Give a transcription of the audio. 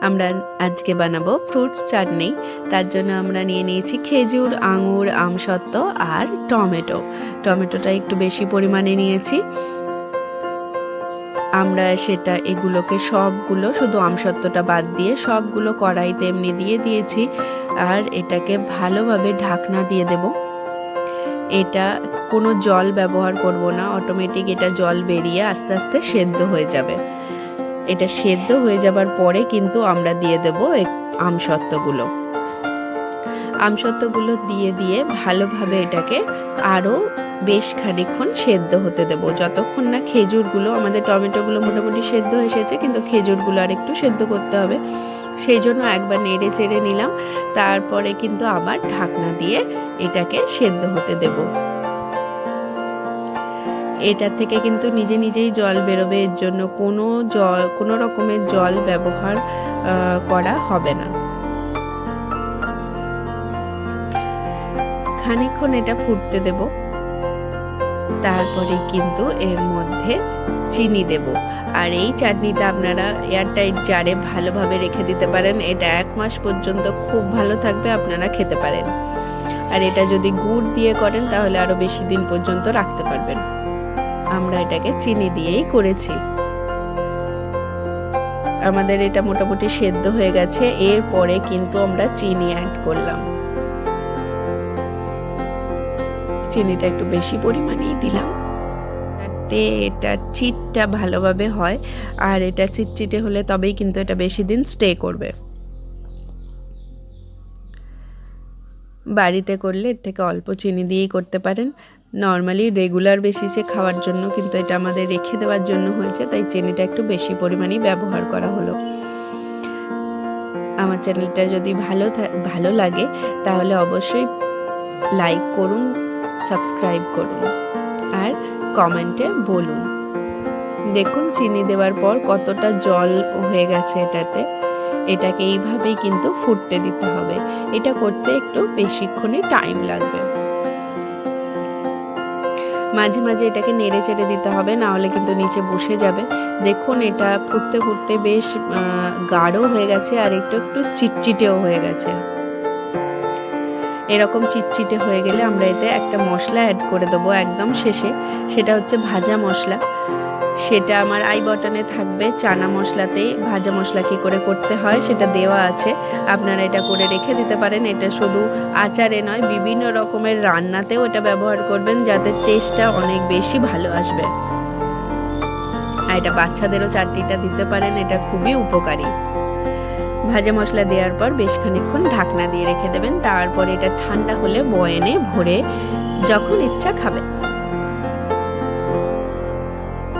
আমরা আজকে বানাবো ফ্রুটস চাটনি। তার জন্য আমরা নিয়ে নিয়েছি খেজুর, আঙুর আমসত্ত্ব আর টমেটো। টমেটোটা একটু বেশি পরিমাণে নিয়েছি। আমরা সেটা এগুলোকে সবগুলো, শুধু আমসত্ত্বটা বাদ দিয়ে সবগুলো কড়াইতে এমনি দিয়ে দিয়েছি। আর এটাকে ভালোভাবে ঢাকনা দিয়ে দেব। এটা কোনো জল ব্যবহার করব না। অটোমেটিক এটা জল বেরিয়ে আস্তে আস্তে সেদ্ধ হয়ে যাবে। এটা সেদ্ধ হয়ে যাবার পরে কিন্তু আমরা দিয়ে দেব আমসত্ত্বগুলো। আমসত্ত্বগুলো দিয়ে দিয়ে ভালোভাবে এটাকে আরও বেশ খানিক্ষণ সেদ্ধ হতে দেব। যতক্ষণ না খেজুরগুলো, আমাদের টমেটোগুলো মোটামুটি সেদ্ধ এসেছে, কিন্তু খেজুরগুলো আর একটু সেদ্ধ করতে হবে। সেই জন্য একবার নেড়ে চেড়ে নিলাম, তারপরে কিন্তু আবার ঢাকনা দিয়ে এটাকে সেদ্ধ হতে দেবো। এটা থেকে কিন্তু নিজে নিজেই জল বেরোবে, এর জন্য কোনো জল, কোনো রকমের জল ব্যবহার করা হবে না। খানিক্ষণ এটা ফুটতে দেব। তারপরে কিন্তু এর মধ্যে চিনি দেব। আর এই চাটনিটা আপনারা এয়ারটাইট জারে ভালোভাবে রেখে দিতে পারেন। এটা এক মাস পর্যন্ত খুব ভালো থাকবে, আপনারা খেতে পারেন। আর এটা যদি গুড় দিয়ে করেন, তাহলে আরও বেশি দিন পর্যন্ত রাখতে পারবেন। আমরা এটাকে চিনি দিয়েই করেছি। আমাদের এটা মোটামুটি সেদ্ধ হয়ে গেছে, এরপরে কিন্তু আমরা চিনি অ্যাড করলাম। চিনিটা একটু বেশি পরিমাণেই দিলাম। যাতে এটা চিটটা ভালোভাবে হয়, আর এটা চিটচিটে হলে তবেই কিন্তু এটা বেশি দিন স্টে করবে। বাড়িতে করলে এর থেকে অল্প চিনি দিয়েই করতে পারেন। নর্মালি রেগুলার বেসিসে খাওয়ার জন্য কিন্তু এটা আমাদের রেখে দেওয়ার জন্য হয়েছে, তাই চিনিটা একটু বেশি পরিমাণেই ব্যবহার করা হলো। আমার চ্যানেলটা যদি ভালো ভালো লাগে, তাহলে অবশ্যই লাইক করুন সাবস্ক্রাইব করুন, আর কমেন্টে বলুন। দেখুন চিনি দেওয়ার পর কতটা জল হয়ে গেছে এটাতে। এটাকে এইভাবেই কিন্তু ফুটতে দিতে হবে। এটা করতে একটু বেশিক্ষণই টাইম লাগবে। মাঝে মাঝে এটাকে নেড়ে চেড়ে দিতে হবে নাহলে কিন্তু নিচে বসে যাবে। দেখুন, এটা ফুটতে ফুটতে বেশ গাঢ় হয়ে গেছে আর একটু একটু চিটচিটেও হয়ে গেছে। এরকম চিটচিটে হয়ে গেলে আমরা এতে একটা মশলা অ্যাড করে দেবো একদম শেষে। সেটা হচ্ছে ভাজা মশলা। সেটা আমার আই বটনে থাকবে। চানা মশলাতেই ভাজা মশলা কী করে করতে হয় সেটা দেওয়া আছে। আপনারা এটা করে রেখে দিতে পারেন। এটা শুধু আচারে নয়, বিভিন্ন রকমের রান্নাতেও এটা ব্যবহার করবেন যাতে টেস্টটা অনেক বেশি ভালো আসবে। আর এটা বাচ্চাদেরও চাটনিটা দিতে পারেন। এটা খুবই উপকারী। ভাজা মশলা দেওয়ার পর বেশ খানিক্ষণ ঢাকনা দিয়ে রেখে দেবেন। তারপর এটা ঠান্ডা হলে বয়েনে ভরে যখন ইচ্ছা খাবে